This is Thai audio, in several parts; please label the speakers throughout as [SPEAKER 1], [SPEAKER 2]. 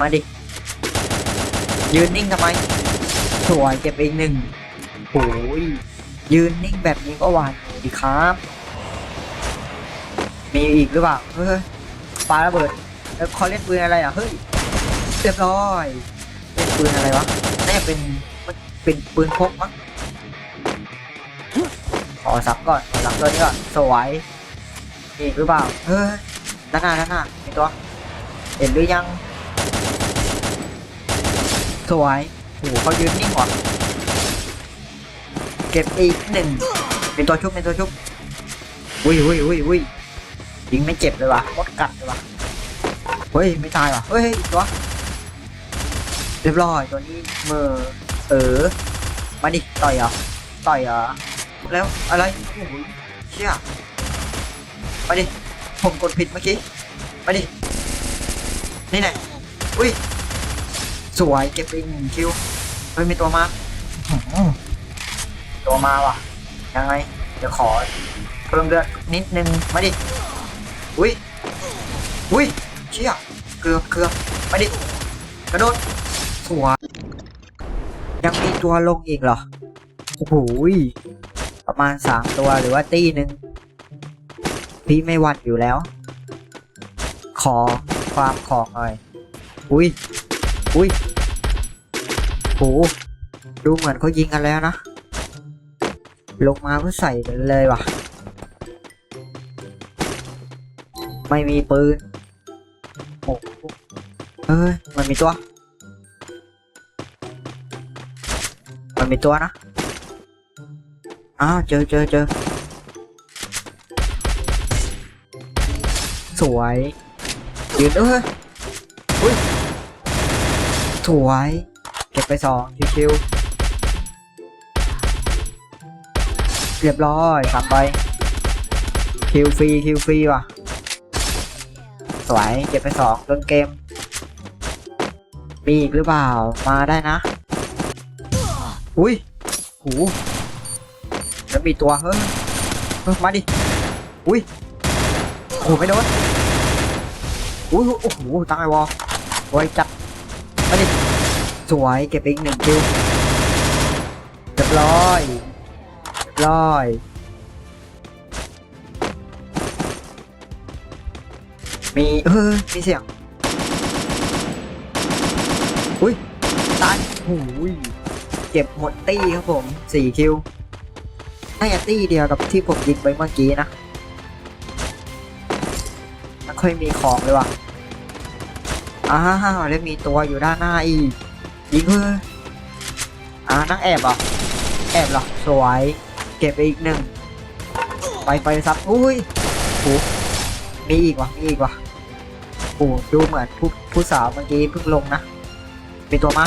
[SPEAKER 1] มาดิ ยืนนิ่งทำไม สวยเก็บอีกหนึ่งโอ้ยยืนนิ่งแบบนี้ก็หวานดีครับ มีอีกหรือเปล่า เฮ้ยปาระเบิดแล้วเขาเล่นปืนอะไรอะ เฮ้ย เรียบร้อยเล่นปืนอะไรวะน่าจะเป็นมันเป็นปืนพกมั้งขอซับก่อนขอซับตัวนี้ก่อน สวยมีอีกหรือเปล่า เฮ้ยด้านหน้าด้านหน้ามีตัว เห็นหรือยัง สวยโอ้โหเขายืนนิ่งว่ะเก็บอีกหนึ่งเป็นตัวชุบเป็นตัวชุบอุ้ยอุ้ยอุ้ยอุ้ยยิงไม่เจ็บเลยว่ะมดกัดเลยว่ะเฮ้ยไม่ตายว่ะเฮ้ยอีกตัวเรียบร้อยตัวนี้เมือเออมาดิต่อยเหรอต่อยเหรอแล้วอะไรโอ้โหเชี่ยมาดิผมกดผิดเมื่อกี้มาดินี่แหละอุ้ย สวยเก็บไปหนึ่งคิวเฮ้ยมีตัวมาอื้อหือตัวมาว่ะ ยังไง เดี๋ยวขอ เพิ่มเลือดนิดนึง มาดิ อุ้ย อุ้ยเชี่ยเกือบเกือบมาดิ กระโดดสวยยังมีตัวลงอีกเหรอ โอ้โหยประมาณสามตัวหรือว่าตีหนึ่งพี่ไม่หวัดอยู่แล้ว ขอความของหน่อย อุ้ย อุ้ย โหดูเหมือนเขายิงกันแล้วนะ ลงมาเพื่อใส่เลยว่ะ ไม่มีปืนโอ้เอ้ยมันมีตัว มันมีตัวนะอ้าวเจอเจอเจอสวยยืนเอ้ยอุ้ยสวย ก็บไปสองชิวๆเรียบร้อยสามใบคิวฟรีคิวฟรีว่ะ สวยเก็บไปสองต้นเกม มีอีกหรือเปล่า มาได้นะ อุ้ยหูแล้วมีตัวเฮ้ยมาดิ อุ้ยโอ้ไม่โดนอุ้ยโอ้โหตายวอไวจัด สวยเก็บอีกหนึ่งคิวเรียบร้อยเรียบร้อยมีเออมีเสียงอุ้ยตายหูยเก็บหมดตี้ครับผมสี่คิวน่าจะตี้เดียวกับที่ผมยิงไปเมื่อกี้นะไม่ค่อยมีของเลยว่ะอ้าวแล้วมีตัวอยู่ด้านหน้าอีก ยิงเพื่ออ่านั่งแอบเหรอะแอบเหรอสวยเก็บไปอีกหนึ่งไปไปซับอุ้ยโหมีอีกวะมีอีกวะโอ้ดูเหมือนผู้ผู้สาวเมื่อกี้เพิ่งลงนะมีตัวมา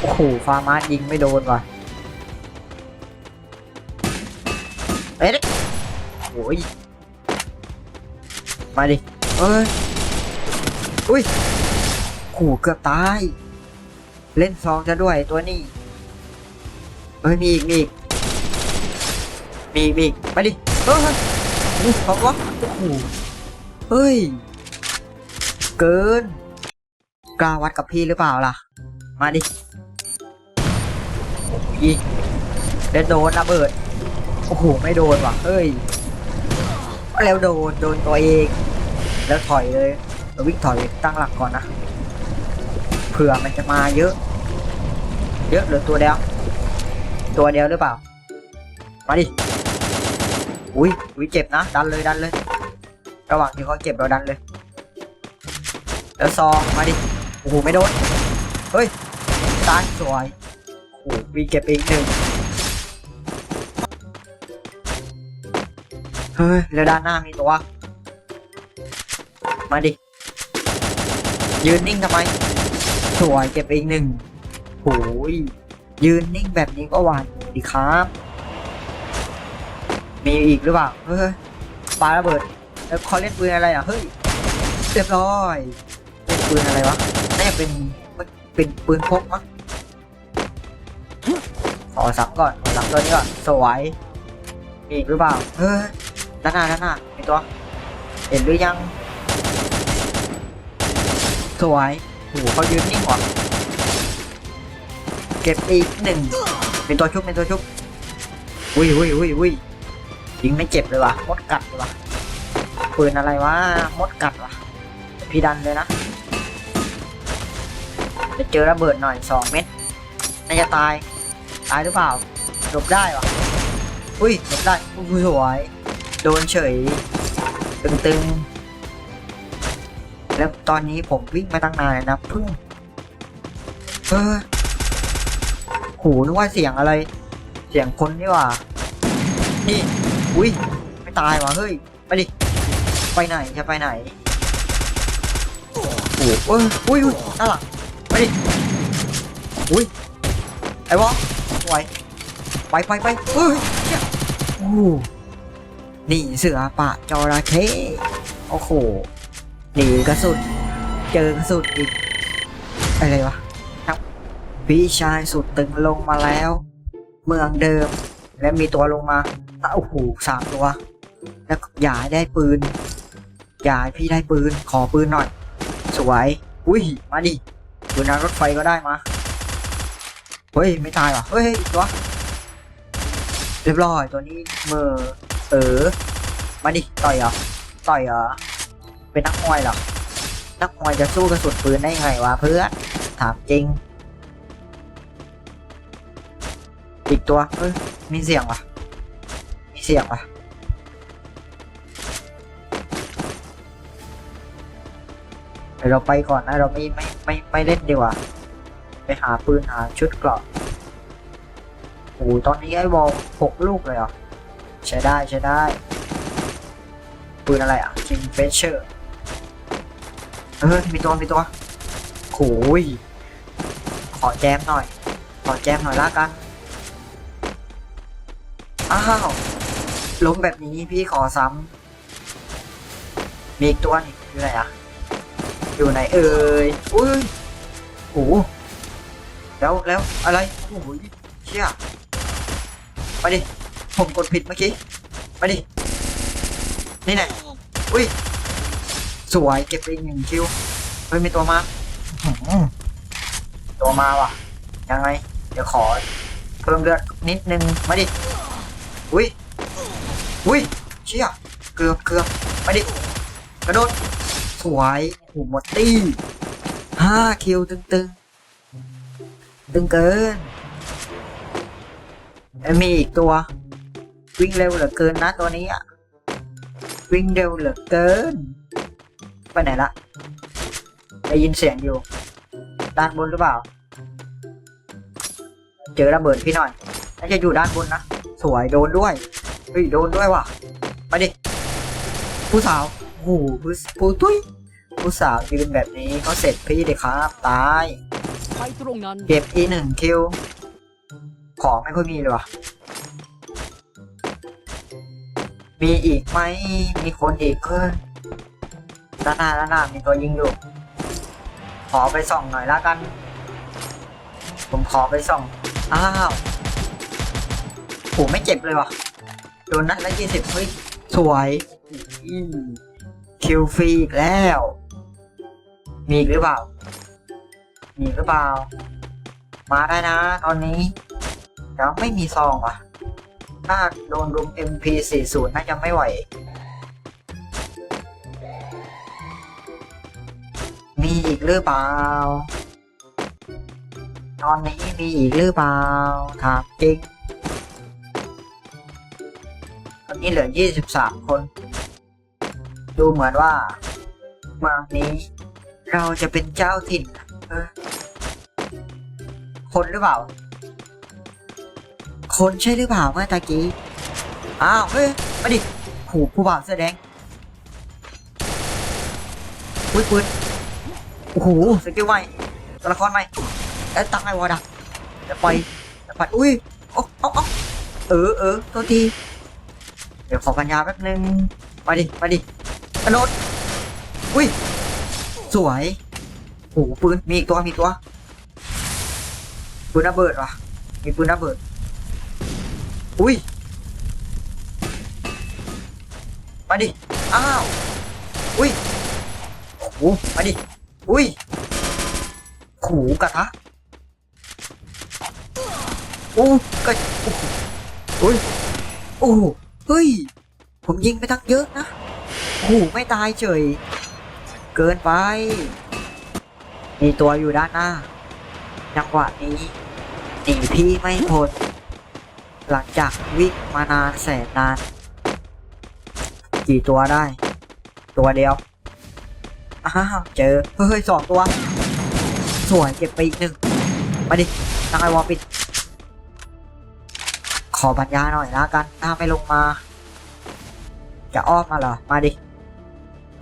[SPEAKER 1] โอ้โหฟาร์มาสยิงไม่โดนว่ะเอ๊ะโอ้ยมาดิเอ้ยอุ้ยขู่เกือบตาย เล่นซองจะด้วยตัวนี้เอ้ยมีอีกมีอีกมีอีกมีอีกมาดิเฮ้ยอู้เขาวะโอ้โหเฮ้ย เกิน กล้าวัดกับพี่หรือเปล่าล่ะ มาดิอีเดี๋ยวโดนระเบิด โอ้โห ไม่โดนว่ะ เฮ้ย แล้วโดน โดนตัวเอง แล้วถอยเลยวิ่งถอยตั้งหลักก่อนนะ เผื่อมันจะมาเยอะ เยอะหรือตัวเดียว ตัวเดียวหรือเปล่า มาดิ อุ้ยอุ้ยเจ็บนะ ดันเลยดันเลย ระหว่างที่เขาเจ็บเราดันเลย แล้วซองมาดิ โอ้โหไม่โดน เฮ้ยตายสวยโอ้โหวีเก็บอีกหนึ่งเฮ้ยแล้วด้านหน้ามีตัว มาดิ ยืนนิ่งทำไม สวยเก็บอีกหนึ่งโอ้ยยืนนิ่งแบบนี้ก็หวานดีครับ มีอีกหรือเปล่า เฮ้ยปาระเบิดแล้วเขาเล่นปืนอะไรอะ เฮ้ย เรียบร้อยเล่นปืนอะไรวะน่าจะเป็นเป็นปืนพกมั้งขอซับก่อนขอซับตัวนี้ก่อน สวยมีอีกหรือเปล่า เฮ้ยด้านหน้าด้านหน้ามีตัว เห็นหรือยัง สวย หเขายืนนิ่งว่ะเก็บอีกหนึ่งเป็นตัวชุบเป็นตัวชุบอุ้ยอุ้ยอุ้ยอุ้ยยิงไม่เจ็บเลยว่ะมดกัดเลยว่ะปืนอะไรวะมดกัดว่ะพี่ดันเลยนะจะเจอระเบิดหน่อยสองเม็ดน่าจะตายตายหรือเปล่าหลบได้วะอุ้ยหลบได้อุ้ยสวยโดนเฉยตึงๆ แล้วตอนนี้ผมวิ่งมาตั้งนานนะเพิ่งเออโหนึกว่าเสียงอะไร เสียงคนนี่ว่า นี่ อุ้ยไม่ตายวะเฮ้ย ไปดิ ไปไหนจะไปไหนโอ้โหเอ้ยอุ้ยอุ้ยน่าหลังไปดิ อุ้ย ไอ้วะไหวไปไปไปเฮ้ยเชี่ยโอ้โหนี่เสือป่าจระเข้โอ้โห หนีกระสุนเจอกระสุนอีกอะไรวะครับพี่ชายสุดตึงลงมาแล้ว เมืองเดิม และมีตัวลงมาอะโอ้โหสามตัว แล้วอย่าให้ได้ปืน อย่าให้พี่ได้ปืนขอปืนหน่อย สวยอุ้ยมาดิปืนารถไฟก็ได้มาเฮ้ยไม่ตายว่ะเฮ้ยอีกตัวเรียบร้อยตัวนี้เมือเออมาดิต่อยเหรอต่อยเหรอ เป็นนักมวยหรอนักมวยจะสู้กระสุนปืนได้ไงวะเพื่อนถามจริง อีกตัวเฮ้ยมีเสียงวะมีเสียงวะเดี๋ยวเราไปก่อนนะเราไม่ไม่ไม่ไม่เล่นดีกว่าไปหาปืนหาชุดเกราะโอ้ตอนนี้ไอ้บอลหกลูกเลยเหรอใช้ได้ใช้ได้ปืนอะไรอะ King Fisher เออ มีตัว มีตัวโอ้ย ขอแจมหน่อย ขอแจมหน่อยละกัน อ้าว ล้มแบบนี้พี่ขอซ้ำ มีอีกตัวนี่อยู่ไหนอะอยู่ไหนเอ่ย อุ้ยโอ้แล้วแล้วอะไร โอ้โหเชี่ยไปดิ ผมกดผิดเมื่อกี้ไปดิ นี่แหละอุ้ย สวยเก็บไปอีกหนึ่งคิวเฮ้ยมีตัวมาอื้อหือตัวมาว่ะ ยังไง เดี๋ยวขอ เพิ่มเลือดนิดนึง มาดิ อุ้ย อุ้ย เชี่ย เกือบเกือบมาดิ กระโดด สวยโอ้โหหมดตี้ห้าคิวตึงตึงตึงเกินแล้วมีอีกตัว วิ่งเร็วเหลือเกินนะตัวนี้อะวิ่งเร็วเหลือเกิน ไปไหนละได้ยินเสียงอยู่ ด้านบนหรือเปล่า เจอระเบิดพี่หน่อยน่าจะอยู่ด้านบนนะ สวยโดนด้วยเฮ้ยโดนด้วยว่ะมาดิ ผู้สาวโอ้โหผู้ผู้ตุ้ยผู้สาวยืนแบบนี้ก็เสร็จพี่เลยครับ ตาย
[SPEAKER 2] ไปตรงนั้น
[SPEAKER 1] เก็บอีหนึ่งคิว ของไม่ค่อยมีเลยว่ะ มีอีกไหมมีคนอีกเพิ่ม ด้านหน้าด้านหน้ามีตัวยิงอยู่ ขอไปส่องหน่อยละกัน ผมขอไปส่อง อ้าวโหไม่เจ็บเลยวะโดนนัดละยี่สิบเฮ้ย สวยคิวฟรีอีกแล้ว มีอีกหรือเปล่า มีหรือเปล่า มาได้นะ ตอนนี้เดี๋ยวไม่มีซองว่ะ ถ้าโดนรุม MP40 น่าจะไม่ไหว อีกหรือเปล่า ตอนนี้มีอีกหรือเปล่าถามจริงตอนนี้เหลือ 23 คน ดูเหมือนว่าเมืองนี้ เราจะเป็นเจ้าถิ่นคนหรือเปล่า คนใช่หรือเปล่าเมื่อตะกี้ อ้าว เฮ้ย มาดิผูผู้บ่าวเสื้อแดงอุ้ยปืน โอ้โหสกิลใหม่ตัวละครใหม่แล้วตั้งไงวะดักจะไปจะไปอุ้ยโอ้เอาเอเออเออตัวทีเดี๋ยวขอปัญญาแป๊บนึงมาดิมาดิกระโดดอุ้ยสวยโอ้โหปืนมีอีกตัวมีตัวปืนระเบิดว่ะมีปืนระเบิดอุ้ยมาดิ อ้าว อุ้ย โอ้โหมาดิ อุ้ยขู่กระทะอู้กระโอ้โหอุ้ยโอ้เฮ้ย ผมยิงไปตั้งเยอะนะโอ้โหไม่ตายเฉย เกินไป มีตัวอยู่ด้านหน้า จังหวะนี้หนีพี่ไม่พ้นหลังจากวิ่งมานานแสนนาน กี่ตัวได้ ตัวเดียว อ้าวเจอ เฮ้ยสองตัว สวยเก็บไปอีกหนึ่งมาดิตั้งไอวอลปิด ขอปัญญาหน่อยละกัน ถ้าไม่ลงมา จะอ้อมมาเหรอ มาดิ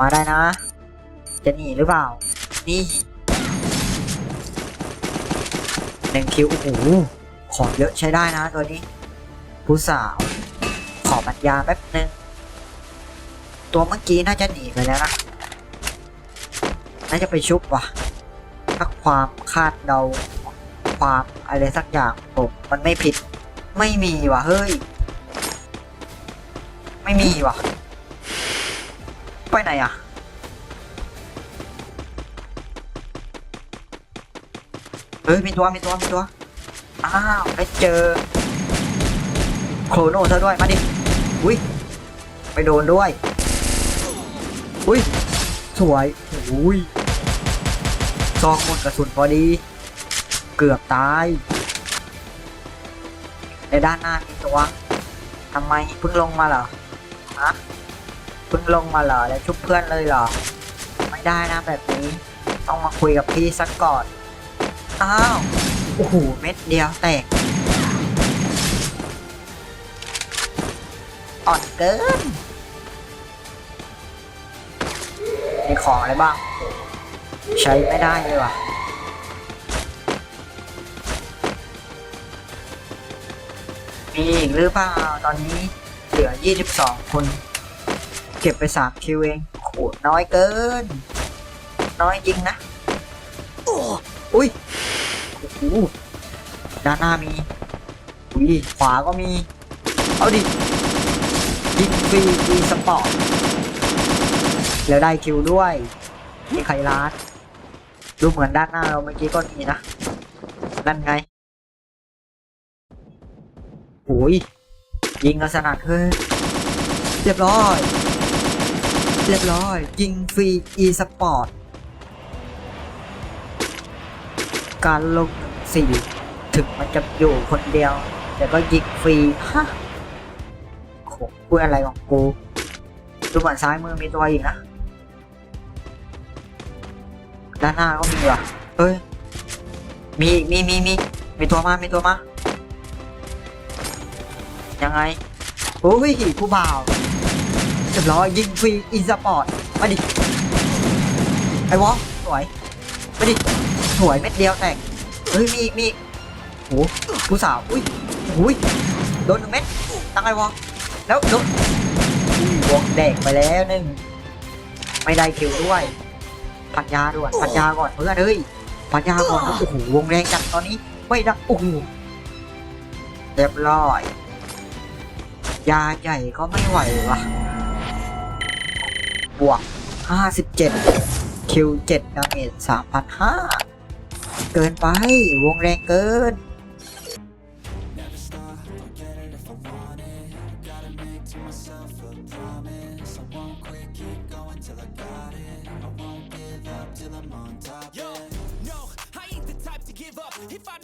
[SPEAKER 1] มาได้นะ จะหนีหรือเปล่า นี่หนึ่งคิว โอ้โห ของเยอะใช้ได้นะตัวนี้ ผู้สาว ขอปัญญาแป๊บนึง ตัวเมื่อกี้น่าจะหนีไปแล้วนะ น่าจะไปชุบว่ะถ้าความคาดเดา ความอะไรสักอย่างผมมันไม่ผิด ไม่มีว่ะเฮ้ย ไม่มีว่ะ ไปไหนอะเฮ้ยมีตัวมีตัวมีตัว อ้าวไปเจอ โครโนเธอด้วย มาดิ อุ้ย ไปโดนด้วย อุ้ย สวย อุ้ย ซองหมดกระสุนพอดี เกือบตายในด้านหน้ามีตัวทำไมเพิ่งลงมาเหรอฮะเพิ่งลงมาเหรอแล้วชุบเพื่อนเลยเหรอ ไม่ได้นะแบบนี้ต้องมาคุยกับพี่สักก่อนอ้าวโอ้โหเม็ดเดียวแตกอ่อนเกินมีของอะไรบ้าง ใช้ไม่ได้เลยว่ะมีอีกหรือเปล่าตอนนี้เหลือ 22 คน เก็บไป3คิวเองโหน้อยเกิน น้อยจริงนะโอ้อุ้ยโอ้โหด้านหน้ามีอุ้ยขวาก็มี เอาดิยิงฟรีอีสปอร์ตแล้วได้คิวด้วยนี่ใครร้าน ดูเหมือนด้านหน้าเราเมื่อกี้ก็มีนะ นั่นไงโอ้ยยิงกระสนัดเฮ้ยเรียบร้อย เรียบร้อย ยิงฟรีอีสปอร์ต การลงสี่ถึงมันจะอยู่คนเดียว แต่ก็ยิงฟรีฮะโหพูอะไรของกูดูเหมือนซ้ายมือมีตัวอีกนะ ด้านหน้าก็มีว่ะเอ้ย มีมีมีมีมีตัวมา มีตัวมา ยังไงโอ้ยผู้บ่าวเรียบร้อยยิงฟรีอีสปอร์ตมาดิ ไอ้วอลสวยมาดิ สวยเม็ดเดียวแตก เฮ้ย มีอีกมีอีกโอ้ผู้สาว อุ้ยอุ้ยโดนหนึ่งเม็ดตั้งไอ้วอลแล้วโดนวงแดกไปแล้วหนึ่งไม่ได้คิวด้วย พันยาด่วนพันยาก่อนเพื่อนเฮ้ยพันยาก่อนโอ้โหวงแรงจัดตอนนี้ไม่ได้โอ้โหเรียบร้อย ยาใหญ่ก็ไม่ไหววะบวก 57คิว7ดาเมจ3,500 เกินไป วงแรงเกิน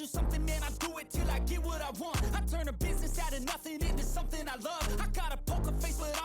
[SPEAKER 2] do something, man, I do it till I get what I want. I turn a business out of nothing into something I love. I got a poker face, but on